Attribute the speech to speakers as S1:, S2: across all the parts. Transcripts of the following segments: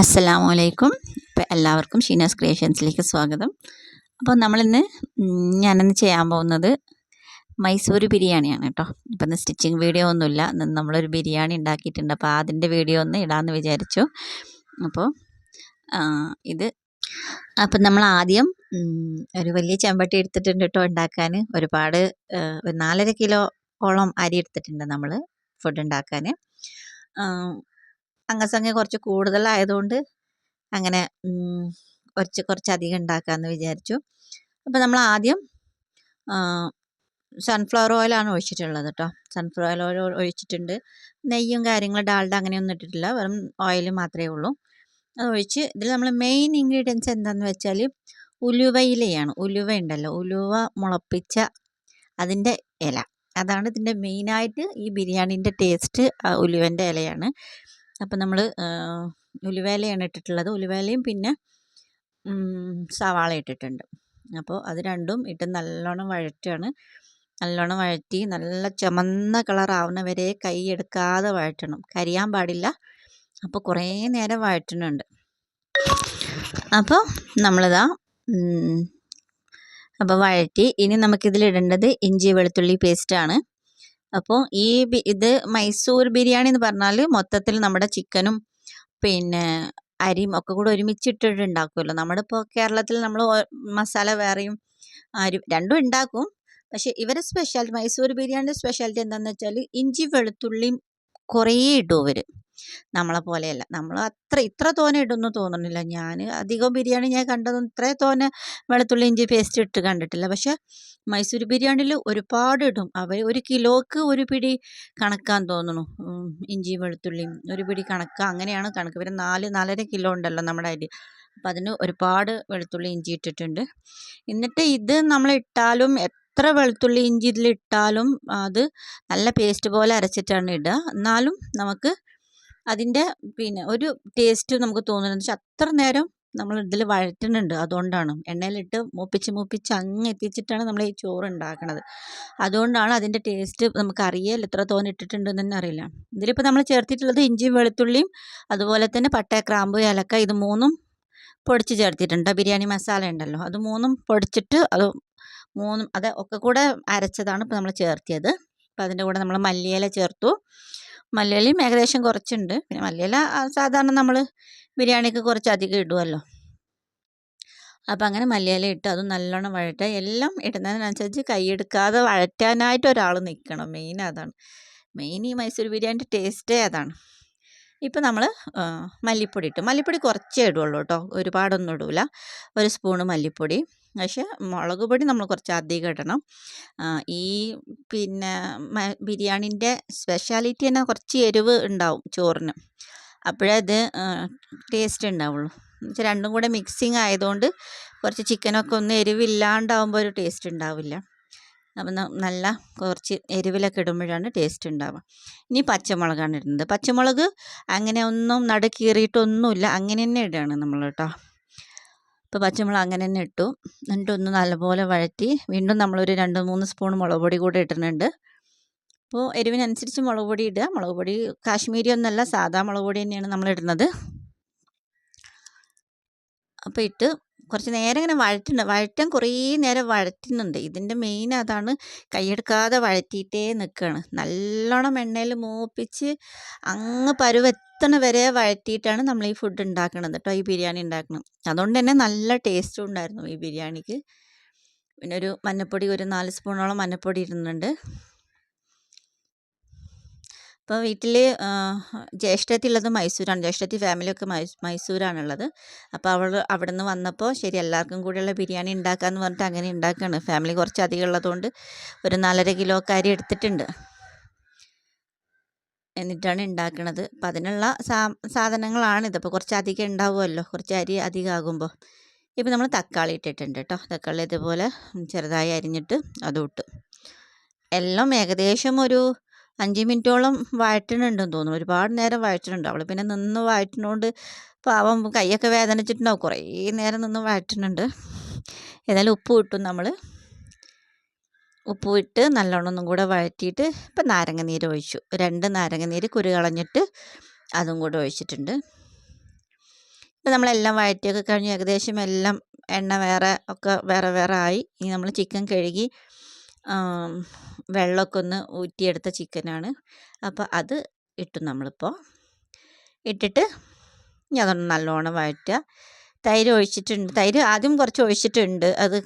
S1: അസ്സലാമു അലൈക്കും എല്ലാവർക്കും ഷീനാസ് ക്രിയേഷൻസിലേക്ക് സ്വാഗതം. അപ്പോൾ നമ്മളിന്ന് ഞാനിന്ന് ചെയ്യാൻ പോകുന്നത് മൈസൂർ ബിരിയാണിയാണ് കേട്ടോ ഇപ്പം ഇന്ന് സ്റ്റിച്ചിങ് വീഡിയോ ഒന്നുമില്ല. നമ്മളൊരു ബിരിയാണി ഉണ്ടാക്കിയിട്ടുണ്ട്. അപ്പോൾ അതിന്റെ വീഡിയോ ഒന്ന് ഇടാമെന്ന് വിചാരിച്ചു. അപ്പോൾ ഇത് അപ്പം നമ്മൾ ആദ്യം ഒരു വലിയ ചെമ്പട്ടി എടുത്തിട്ടുണ്ട് കേട്ടോ ഉണ്ടാക്കാൻ. ഒരുപാട് ഒരു നാലര കിലോ ഓളം അരി എടുത്തിട്ടുണ്ട് നമ്മൾ ഫുഡ് ഉണ്ടാക്കാൻ. അംഗസംഖ്യ കുറച്ച് കൂടുതലായതുകൊണ്ട് അങ്ങനെ കുറച്ച് കുറച്ച് അധികം ഉണ്ടാക്കാമെന്ന് വിചാരിച്ചു. അപ്പോൾ നമ്മൾ ആദ്യം സൺഫ്ലവർ ഓയിലാണ് ഒഴിച്ചിട്ടുള്ളത് കേട്ടോ സൺഫ്ലവർ ഓയിൽ ഒഴിച്ചിട്ടുണ്ട്. നെയ്യും കാര്യങ്ങളും ഡാൽഡ അങ്ങനെയൊന്നും ഇട്ടിട്ടില്ല. വെറും ഓയിൽ മാത്രമേ ഉള്ളൂ. അത് ഒഴിച്ച് ഇതിൽ നമ്മൾ മെയിൻ ഇൻഗ്രീഡിയൻസ് എന്താണെന്ന് വെച്ചാൽ ഉലുവയിലയാണ് ഉലുവ ഉണ്ടല്ലോ. ഉലുവ മുളപ്പിച്ച അതിന്റെ ഇല. അതാണ് ഇതിന്റെ മെയിനായിട്ട് ഈ ബിരിയാണീന്റെ ടേസ്റ്റ് ഉലുവന്റെ ഇലയാണ്. അപ്പം നമ്മൾ ഉലുവേലയാണ് ഇട്ടിട്ടുള്ളത്. ഉലുവേലയും പിന്നെ സവാള ഇട്ടിട്ടുണ്ട്. അപ്പോൾ അത് രണ്ടും ഇട്ട് നല്ലോണം വഴറ്റുകയാണ് നല്ലോണം വഴറ്റി നല്ല ചുമന്ന കളറാവുന്ന വരെ കൈ എടുക്കാതെ വഴറ്റണം. കരിയാൻ പാടില്ല. അപ്പോൾ കുറേ നേരം വഴറ്റുന്നുണ്ട്. അപ്പോൾ നമ്മളിതാ അപ്പോൾ വഴറ്റി ഇനി നമുക്കിതിലിടേണ്ടത് ഇഞ്ചി വെളുത്തുള്ളി പേസ്റ്റാണ് അപ്പോൾ ഈ ഇത് മൈസൂർ ബിരിയാണി എന്ന് പറഞ്ഞാൽ മൊത്തത്തിൽ നമ്മുടെ ചിക്കനും പിന്നെ അരിയും ഒക്കെ കൂടെ ഒരുമിച്ചിട്ടിട്ട് ഉണ്ടാക്കുമല്ലോ നമ്മുടെ ഇപ്പോൾ കേരളത്തിൽ നമ്മൾ മസാല വേറെയും അരി രണ്ടും ഉണ്ടാക്കും. പക്ഷെ ഇവരെ സ്പെഷ്യാലിറ്റി മൈസൂർ ബിരിയാണിയുടെ സ്പെഷ്യാലിറ്റി എന്താണെന്ന് വെച്ചാൽ ഇഞ്ചി വെളുത്തുള്ളിയും കുറേ ഇടും ഇവർ നമ്മളെ പോലെയല്ല. നമ്മൾ അത്ര ഇത്ര തോന ഇടുന്നു തോന്നുന്നില്ല ഞാൻ അധികം ബിരിയാണി ഞാൻ കണ്ടതും ഇത്ര തോന വെളുത്തുള്ളി ഇഞ്ചി പേസ്റ്റ് ഇട്ട് കണ്ടിട്ടില്ല. പക്ഷെ മൈസൂർ ബിരിയാണിയിൽ ഒരുപാട് ഇടും. അവർ ഒരു കിലോക്ക് ഒരു പിടി കണക്കാൻ തോന്നുന്നു ഇഞ്ചിയും ഇഞ്ചി വെളുത്തുള്ളിയും ഒരു പിടി കണക്ക്. അങ്ങനെയാണ് കണക്ക്. പിന്നെ നാല് നാലര കിലോ ഉണ്ടല്ലോ നമ്മുടെ അരി. അപ്പം അതിന് ഒരുപാട് വെളുത്തുള്ളി ഇഞ്ചി ഇട്ടിട്ടുണ്ട്. എന്നിട്ട് ഇത് നമ്മൾ ഇട്ടാലും എത്ര വെളുത്തുള്ളി ഇഞ്ചി ഇതിലിട്ടാലും അത് നല്ല പേസ്റ്റ് പോലെ അരച്ചിട്ടാണ് ഇടുക. എന്നാലും നമുക്ക് അതിന്റെ പിന്നെ ഒരു ടേസ്റ്റ് നമുക്ക് തോന്നുന്നത് വെച്ചാൽ അത്ര നേരം നമ്മൾ ഇതിൽ വഴറ്റുന്നുണ്ട്. അതുകൊണ്ടാണ് എണ്ണയിലിട്ട് മൂപ്പിച്ച് മൂപ്പിച്ച് അങ്ങ് എത്തിച്ചിട്ടാണ് നമ്മൾ ഈ ചോറ് ഉണ്ടാക്കുന്നത് അതുകൊണ്ടാണ് അതിന്റെ ടേസ്റ്റ് നമുക്ക് അറിയില്ല എത്ര തോന്നിട്ടിട്ടുണ്ട് ഇട്ടിട്ടുണ്ടെന്ന് തന്നെ അറിയില്ല. ഇതിലിപ്പോൾ നമ്മൾ ചേർത്തിട്ടുള്ളത് ഇഞ്ചിയും വെളുത്തുള്ളിയും അതുപോലെ തന്നെ പട്ട ക്രാമ്പ് ഏലക്ക ഇത് മൂന്നും പൊടിച്ച് ചേർത്തിട്ടുണ്ട്. ബിരിയാണി മസാല ഉണ്ടല്ലോ. അത് മൂന്നും പൊടിച്ചിട്ട് അത് മൂന്നും അത് ഒക്കെ കൂടെ അരച്ചതാണ് ഇപ്പോൾ നമ്മൾ ചേർത്തിയത്. അപ്പോൾ അതിന്റെ കൂടെ നമ്മൾ മല്ലിയില ചേർത്തു. മല്ലിയിലയും ഏകദേശം കുറച്ചുണ്ട്. പിന്നെ മല്ലിയില സാധാരണ നമ്മൾ ബിരിയാണിക്ക് കുറച്ച് അധികം ഇടുമല്ലോ അപ്പോൾ അങ്ങനെ മലയാളി ഇട്ട് അത് നല്ലോണം വഴറ്റുക എല്ലാം ഇടുന്നതിനനുസരിച്ച് കൈയെടുക്കാതെ വഴറ്റാനായിട്ട് ഒരാൾ നിൽക്കണം മെയിൻ അതാണ്. മെയിൻ ഈ മൈസൂർ ബിരിയാണിന്റെ ടേസ്റ്റേ അതാണ്. ഇപ്പം നമ്മൾ മല്ലിപ്പൊടി ഇട്ടു. മല്ലിപ്പൊടി കുറച്ചേ ഇടുള്ളൂ കേട്ടോ. ഒരുപാടൊന്നും ഇടൂല. ഒരു സ്പൂണ് മല്ലിപ്പൊടി. പക്ഷേ മുളക് പൊടി നമ്മൾ കുറച്ച് അധികം ഇടണം. ഈ പിന്നെ ബിരിയാണിന്റെ സ്പെഷ്യാലിറ്റി തന്നെ കുറച്ച് എരിവ് ഉണ്ടാവും ചോറിന്. അപ്പോഴേ അത് ടേസ്റ്റ് ഉണ്ടാവുള്ളൂ. എന്നുവെച്ചാൽ രണ്ടും കൂടെ മിക്സിങ് ആയതുകൊണ്ട് കുറച്ച് ചിക്കനൊക്കെ ഒന്ന് എരിവില്ലാണ്ടാവുമ്പോൾ ഒരു ടേസ്റ്റ് ഉണ്ടാവില്ല. അപ്പം നല്ല കുറച്ച് എരിവിലൊക്കെ ഇടുമ്പോഴാണ് ടേസ്റ്റ് ഉണ്ടാവുക. ഇനി പച്ചമുളകാണ് ഇടുന്നത്. പച്ചമുളക് അങ്ങനെ ഒന്നും നടുക്കീറിയിട്ടൊന്നുമില്ല അങ്ങനെ തന്നെ ഇടുകയാണ് നമ്മൾ കേട്ടോ. അപ്പോൾ പച്ചമുളക് അങ്ങനെ തന്നെ ഇട്ടു. എന്നിട്ട് ഒന്ന് നല്ലപോലെ വഴറ്റി വീണ്ടും നമ്മളൊരു രണ്ട് മൂന്ന് സ്പൂൺ മുളക് പൊടി കൂടെ ഇടുന്നുണ്ട് അപ്പോൾ എരിവിനനുസരിച്ച് മുളക് പൊടി ഇടുക. മുളക് പൊടി കാശ്മീരി ഒന്നല്ല സാധാ മുളക് പൊടി തന്നെയാണ് നമ്മൾ ഇടുന്നത്. അപ്പോൾ ഇട്ട് കുറച്ച് നേരം ഇങ്ങനെ വഴറ്റുന്നുണ്ട് വഴറ്റാൻ കുറേ നേരം വഴറ്റുന്നുണ്ട്. ഇതിന്റെ മെയിൻ അതാണ് കൈയെടുക്കാതെ വഴറ്റിയിട്ടേ നിൽക്കുകയാണ് നല്ലോണം എണ്ണയിൽ മൂപ്പിച്ച് അങ്ങ് പരുവെത്തണ വരെ വഴറ്റിയിട്ടാണ് നമ്മൾ ഈ ഫുഡ് ഉണ്ടാക്കണത് കേട്ടോ ഈ ബിരിയാണി ഉണ്ടാക്കുന്നത് അതുകൊണ്ട് തന്നെ നല്ല ടേസ്റ്റും ഉണ്ടായിരുന്നു ഈ ബിരിയാണിക്ക്. പിന്നെ ഒരു മഞ്ഞപ്പൊടി ഒരു നാല് സ്പൂണോളം മഞ്ഞപ്പൊടി ഇടുന്നുണ്ട് ഇപ്പോൾ വീട്ടിൽ ജ്യേഷ്ഠത്തി ഉള്ളത് മൈസൂരാണ്. ജ്യേഷ്ഠത്തി ഫാമിലിയൊക്കെ മൈസൂരാണുള്ളത്. അപ്പോൾ അവൾ അവിടെ നിന്ന് വന്നപ്പോൾ ശരി എല്ലാവർക്കും കൂടെയുള്ള ബിരിയാണി ഉണ്ടാക്കാമെന്ന് പറഞ്ഞിട്ട് അങ്ങനെ ഉണ്ടാക്കുകയാണ് ഫാമിലി കുറച്ച് അധികം ഉള്ളതുകൊണ്ട് ഒരു നാലര കിലോ കാരി എടുത്തിട്ടുണ്ട്. എന്നിട്ടാണ് ഉണ്ടാക്കുന്നത് അപ്പം അതിനുള്ള സാ സാധനങ്ങളാണിത് അപ്പോൾ കുറച്ച് അധികം ഉണ്ടാവുമല്ലോ. കുറച്ച് അരി അധികം ആകുമ്പോൾ ഇപ്പം നമ്മൾ തക്കാളി ഇട്ടിട്ടുണ്ട് കേട്ടോ. തക്കാളി ഇതുപോലെ ചെറുതായി അരിഞ്ഞിട്ട് അതും ഇട്ടു. എല്ലാം ഏകദേശം ഒരു അഞ്ച് മിനിറ്റോളം വഴറ്റണുണ്ടെന്ന് തോന്നുന്നു. ഒരുപാട് നേരം വഴറ്റുന്നുണ്ട് അവൾ പിന്നെ നിന്ന് വഴറ്റുന്നതുകൊണ്ട് പാവം കൈയൊക്കെ വേദനിച്ചിട്ടുണ്ടാവും. കുറേ നേരം നിന്ന് വഴറ്റുന്നുണ്ട് ഏതായാലും ഉപ്പ് ഇട്ടു നമ്മൾ ഉപ്പ് ഇട്ട് നല്ലോണം ഒന്നും കൂടെ വഴറ്റിയിട്ട് ഇപ്പം നാരങ്ങ നീര് ഒഴിച്ചു. രണ്ട് നാരങ്ങ നീര് കുരു കളഞ്ഞിട്ട് അതും കൂടെ ഒഴിച്ചിട്ടുണ്ട്. ഇപ്പം നമ്മളെല്ലാം വഴറ്റിയൊക്കെ കഴിഞ്ഞ് ഏകദേശം എല്ലാം എണ്ണ വേറെ ഒക്കെ വേറെ വേറെ ആയി. ഇനി നമ്മൾ ചിക്കൻ കഴുകി വെള്ളമൊക്കെ ഒന്ന് ഊറ്റിയെടുത്ത ചിക്കനാണ്. അപ്പോൾ അത് ഇട്ടു നമ്മളിപ്പോൾ ഇട്ടിട്ട് ഇനി അതൊന്ന് നല്ലോണം വഴറ്റുക. തൈര് ഒഴിച്ചിട്ടുണ്ട്. തൈര് ആദ്യം കുറച്ച് ഒഴിച്ചിട്ടുണ്ട്. അത്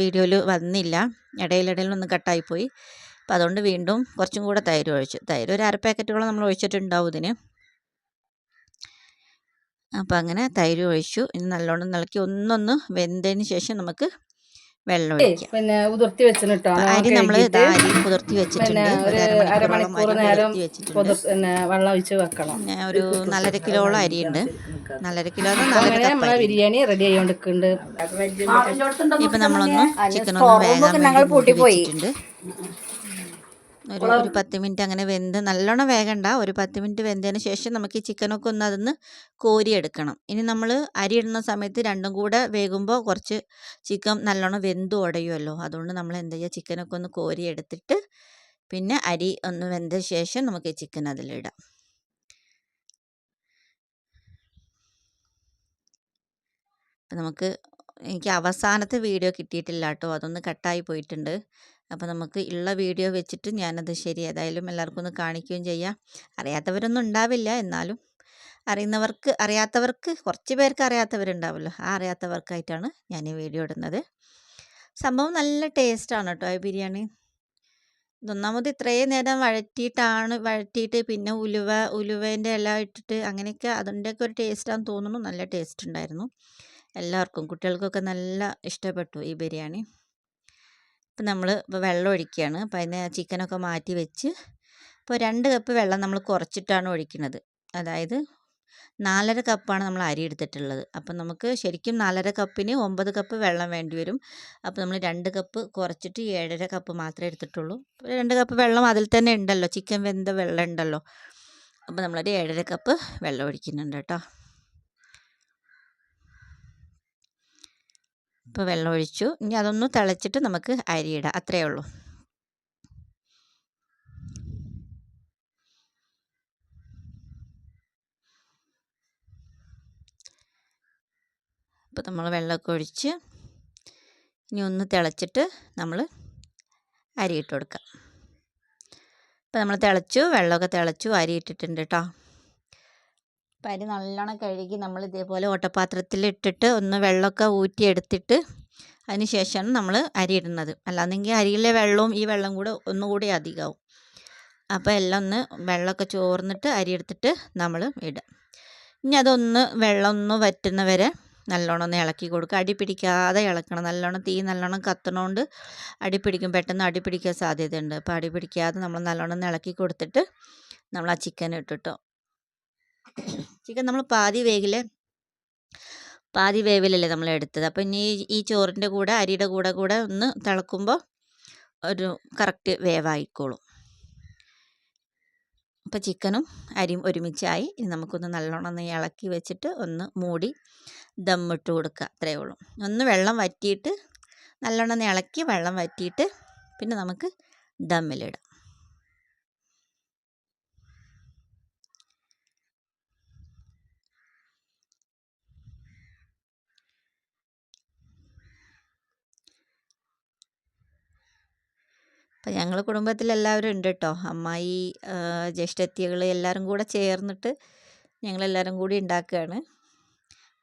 S1: വീഡിയോയിൽ വന്നില്ല. ഇടയിലിടയിൽ ഒന്ന് കട്ടായിപ്പോയി അപ്പം അതുകൊണ്ട് വീണ്ടും കുറച്ചും കൂടെ തൈര് ഒഴിച്ചു. തൈര് ഒരു അര പാക്കറ്റോളം നമ്മൾ ഒഴിച്ചിട്ടുണ്ടാവും ഇതിന്. അപ്പം അങ്ങനെ തൈര് ഒഴിച്ചു. ഇനി നല്ലോണം നിളക്കി ഒന്നൊന്ന് വെന്തതിന് ശേഷം നമുക്ക് വെള്ളം ഒഴിക്കുക.
S2: പിന്നെ ഉതിർത്തി വെച്ചിട്ടോ
S1: അരി നമ്മൾ അരി കുതിർത്തി വെച്ചിട്ടുണ്ട്.
S2: അരമണിക്കൂർ
S1: അരി
S2: നേരം പിന്നെ വെള്ളം ഒഴിച്ച് വെക്കണം.
S1: പിന്നെ ഒരു നാലര കിലോളം ഉണ്ട്. നാലര കിലോ
S2: നമ്മളെ ബിരിയാണി റെഡി ആയിക്കൊണ്ടിരിക്കുന്നുണ്ട്
S1: ഇപ്പൊ നമ്മളൊന്ന് ചിക്കൻ ഒന്ന് വേഗം വെച്ചിട്ടുണ്ട് ഒരു ഒരു പത്ത് മിനിറ്റ് അങ്ങനെ വെന്ത് നല്ലോണം വേകണ്ട ഒരു പത്ത് മിനിറ്റ് വെന്തതിന് ശേഷം നമുക്ക് ഈ ചിക്കനൊക്കെ ഒന്ന് അതൊന്ന് കോരിയെടുക്കണം. ഇനി നമ്മൾ അരി ഇടുന്ന സമയത്ത് രണ്ടും കൂടെ വേകുമ്പോൾ കുറച്ച് ചിക്കൻ നല്ലോണം വെന്ത് ഉടയുമല്ലോ അതുകൊണ്ട് നമ്മൾ എന്ത് ചെയ്യുക ചിക്കനൊക്കെ ഒന്ന് കോരി എടുത്തിട്ട് പിന്നെ അരി ഒന്ന് വെന്ത ശേഷം നമുക്ക് ഈ ചിക്കൻ അതിലിടാം. നമുക്ക് എനിക്ക് അവസാനത്തെ വീഡിയോ കിട്ടിയിട്ടില്ല കേട്ടോ അതൊന്ന് കട്ടായി പോയിട്ടുണ്ട്. അപ്പോൾ നമുക്ക് ഉള്ള വീഡിയോ വെച്ചിട്ട് ഞാനത് ശരി ഏതായാലും എല്ലാവർക്കും ഒന്ന് കാണിക്കുകയും ചെയ്യാം. അറിയാത്തവരൊന്നും ഉണ്ടാവില്ല എന്നാലും അറിയുന്നവർക്ക് അറിയാത്തവർക്ക് കുറച്ച് പേർക്ക് അറിയാത്തവരുണ്ടാവുമല്ലോ ആ അറിയാത്തവർക്കായിട്ടാണ് ഞാൻ ഈ വീഡിയോ ഇടുന്നത്. സംഭവം നല്ല ടേസ്റ്റാണ് കേട്ടോ ഈ ബിരിയാണി. ഒന്നാമത് ഇത്രയും നേരം വഴറ്റിയിട്ടാണ് വഴറ്റിയിട്ട് പിന്നെ ഉലുവ ഉലുവേന്റെ ഇല ഇട്ടിട്ട് അങ്ങനെയൊക്കെ അതിന്റെയൊക്കെ ഒരു ടേസ്റ്റാന്ന് തോന്നുന്നു നല്ല ടേസ്റ്റ് ഉണ്ടായിരുന്നു. എല്ലാവർക്കും കുട്ടികൾക്കൊക്കെ നല്ല ഇഷ്ടപ്പെട്ടു ഈ ബിരിയാണി. ഇപ്പം നമ്മൾ വെള്ളം ഒഴിക്കുകയാണ് അപ്പോൾ അതിന് ചിക്കനൊക്കെ മാറ്റി വെച്ച് ഇപ്പോൾ രണ്ട് കപ്പ് വെള്ളം നമ്മൾ കുറച്ചിട്ടാണ് ഒഴിക്കുന്നത്. അതായത് നാലര കപ്പാണ് നമ്മൾ അരി എടുത്തിട്ടുള്ളത്. അപ്പം നമുക്ക് ശരിക്കും നാലര കപ്പിന് ഒമ്പത് കപ്പ് വെള്ളം വേണ്ടി വരും. അപ്പോൾ നമ്മൾ രണ്ട് കപ്പ് കുറച്ചിട്ട് ഏഴര കപ്പ് മാത്രമേ എടുത്തിട്ടുള്ളൂ. രണ്ട് കപ്പ് വെള്ളം അതിൽ തന്നെ ഉണ്ടല്ലോ. ചിക്കൻ വെന്ത വെള്ളം ഉണ്ടല്ലോ. അപ്പോൾ നമ്മളൊരു ഏഴര കപ്പ് വെള്ളം ഒഴിക്കുന്നുണ്ട് കേട്ടോ. ഇപ്പോൾ വെള്ളം ഒഴിച്ചു. ഇനി അതൊന്ന് തിളച്ചിട്ട് നമുക്ക് അരിയിടാം അത്രയേ ഉള്ളൂ. അപ്പോൾ നമ്മൾ വെള്ളമൊക്കെ ഒഴിച്ച് ഇനി ഒന്ന് തിളച്ചിട്ട് നമ്മൾ അരി ഇട്ട് കൊടുക്കാം. അപ്പോൾ നമ്മൾ തിളച്ചു വെള്ളമൊക്കെ തിളച്ചു അരി ഇട്ടിട്ടുണ്ട് കേട്ടോ അരി നല്ലോണം കഴുകി നമ്മൾ ഇതേപോലെ ഓട്ടപാത്രത്തിൽ ഇട്ടിട്ട് ഒന്ന് വെള്ളമൊക്കെ ഊറ്റിയെടുത്തിട്ട് അതിന് ശേഷമാണ് നമ്മൾ അരി ഇടുന്നത്. അല്ലാന്നെങ്കിൽ അരിയിലെ വെള്ളവും ഈ വെള്ളം കൂടെ ഒന്നുകൂടി അധികമാവും. അപ്പോൾ എല്ലാം ഒന്ന് വെള്ളമൊക്കെ ചോർന്നിട്ട് അരി എടുത്തിട്ട് നമ്മൾ ഇടുക. ഇനി അതൊന്ന് വെള്ളം ഒന്ന് വറ്റുന്ന വരെ നല്ലോണം ഒന്ന് ഇളക്കി കൊടുക്കുക. അടി പിടിക്കാതെ ഇളക്കണം. നല്ലോണം തീ നല്ലോണം കത്തണോണ്ട് അടി പിടിക്കും. പെട്ടെന്ന് അടി പിടിക്കാൻ സാധ്യതയുണ്ട്. അപ്പോൾ അടി പിടിക്കാതെ നമ്മൾ നല്ലോണം ഒന്ന് ഇളക്കി കൊടുത്തിട്ട് നമ്മൾ ആ ചിക്കൻ ഇട്ടിട്ടോ. ചിക്കൻ നമ്മൾ പാതി വേഗിൽ പാതി വേവിലല്ലേ നമ്മൾ എടുത്തത്. അപ്പോൾ ഇനി ഈ ചോറിന്റെ കൂടെ അരിയുടെ കൂടെ കൂടെ ഒന്ന് തിളക്കുമ്പോൾ ഒരു കറക്റ്റ് വേവായിക്കോളും. അപ്പോൾ ചിക്കനും അരിയും ഒരുമിച്ചായി. ഇനി നമുക്കൊന്ന് നല്ലോണം ഒന്ന് ഇളക്കി വെച്ചിട്ട് ഒന്ന് മൂടി ദമ്മിട്ട് കൊടുക്കുക. അത്രയേ ഉള്ളൂ. ഒന്ന് വെള്ളം വറ്റിയിട്ട് നല്ലോണം ഒന്ന് ഇളക്കി വെള്ളം വറ്റിയിട്ട് പിന്നെ നമുക്ക് ദമ്മിലിടാം. അപ്പം ഞങ്ങൾ കുടുംബത്തിലെല്ലാവരും ഉണ്ട് കേട്ടോ അമ്മായി ജ്യേഷ്ഠത്തികൾ എല്ലാവരും കൂടെ ചേർന്നിട്ട് ഞങ്ങളെല്ലാവരും കൂടി ഉണ്ടാക്കുകയാണ്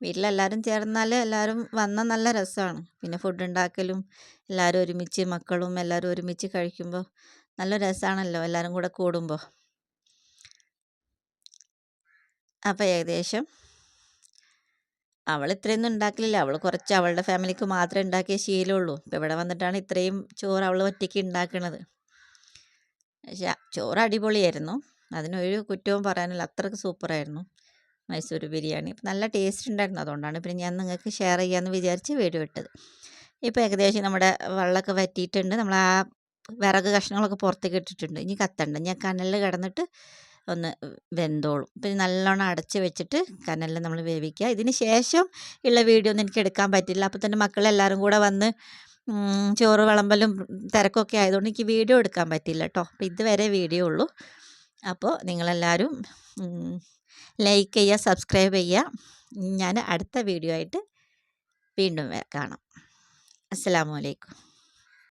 S1: വീട്ടിലെല്ലാവരും ചേർന്നാൽ എല്ലാവരും വന്നാൽ നല്ല രസമാണ് പിന്നെ ഫുഡ് ഉണ്ടാക്കലും എല്ലാവരും ഒരുമിച്ച് മക്കളും എല്ലാവരും ഒരുമിച്ച് കഴിക്കുമ്പോൾ നല്ല രസമാണല്ലോ എല്ലാവരും കൂടെ കൂടുമ്പോൾ അപ്പോൾ ഏകദേശം അവൾ ഇത്രയൊന്നും ഉണ്ടാക്കലില്ല. അവൾ കുറച്ച് അവളുടെ ഫാമിലിക്ക് മാത്രമേ ഉണ്ടാക്കിയ ശീലമുള്ളൂ. ഇപ്പം ഇവിടെ വന്നിട്ടാണ് ഇത്രയും ചോറ് അവൾ ഒറ്റയ്ക്ക് ഉണ്ടാക്കണത്. പക്ഷേ ചോറ് അടിപൊളിയായിരുന്നു. അതിനൊരു കുറ്റവും പറയാനില്ല. അത്രയ്ക്ക് സൂപ്പറായിരുന്നു മൈസൂർ ബിരിയാണി. നല്ല ടേസ്റ്റ് ഉണ്ടായിരുന്നു. അതുകൊണ്ടാണ് പിന്നെ ഞാൻ നിങ്ങൾക്ക് ഷെയർ ചെയ്യാമെന്ന് വിചാരിച്ച് വീഡിയോ ഇട്ടത് ഇപ്പോൾ ഏകദേശം നമ്മുടെ വെള്ളമൊക്കെ വറ്റിയിട്ടുണ്ട്. നമ്മൾ ആ വിറക് കഷ്ണങ്ങളൊക്കെ പുറത്തേക്ക് ഇട്ടിട്ടുണ്ട്. ഇനി കത്തണ്ട. ഞാൻ കനലിൽ കിടന്നിട്ട് ഒന്ന് വെന്തോളും. പിന്നെ നല്ലോണം അടച്ച് വെച്ചിട്ട് കനലിൽ നമ്മൾ വേവിക്കുക. ഇതിന് ശേഷം ഉള്ള വീഡിയോ ഒന്നും എനിക്ക് എടുക്കാൻ പറ്റില്ല. അപ്പോൾ തന്നെ മക്കളെല്ലാവരും കൂടെ വന്ന് ചോറ് വിളമ്പലും തിരക്കൊക്കെ ആയതുകൊണ്ട് എനിക്ക് വീഡിയോ എടുക്കാൻ പറ്റില്ല കേട്ടോ. അപ്പോൾ ഇതുവരെ വീഡിയോ ഉള്ളൂ. അപ്പോൾ നിങ്ങളെല്ലാവരും ലൈക്ക് ചെയ്യുക സബ്സ്ക്രൈബ് ചെയ്യുക. ഞാൻ അടുത്ത വീഡിയോ ആയിട്ട് വീണ്ടും കാണാം. അസ്സലാമു അലൈക്കും.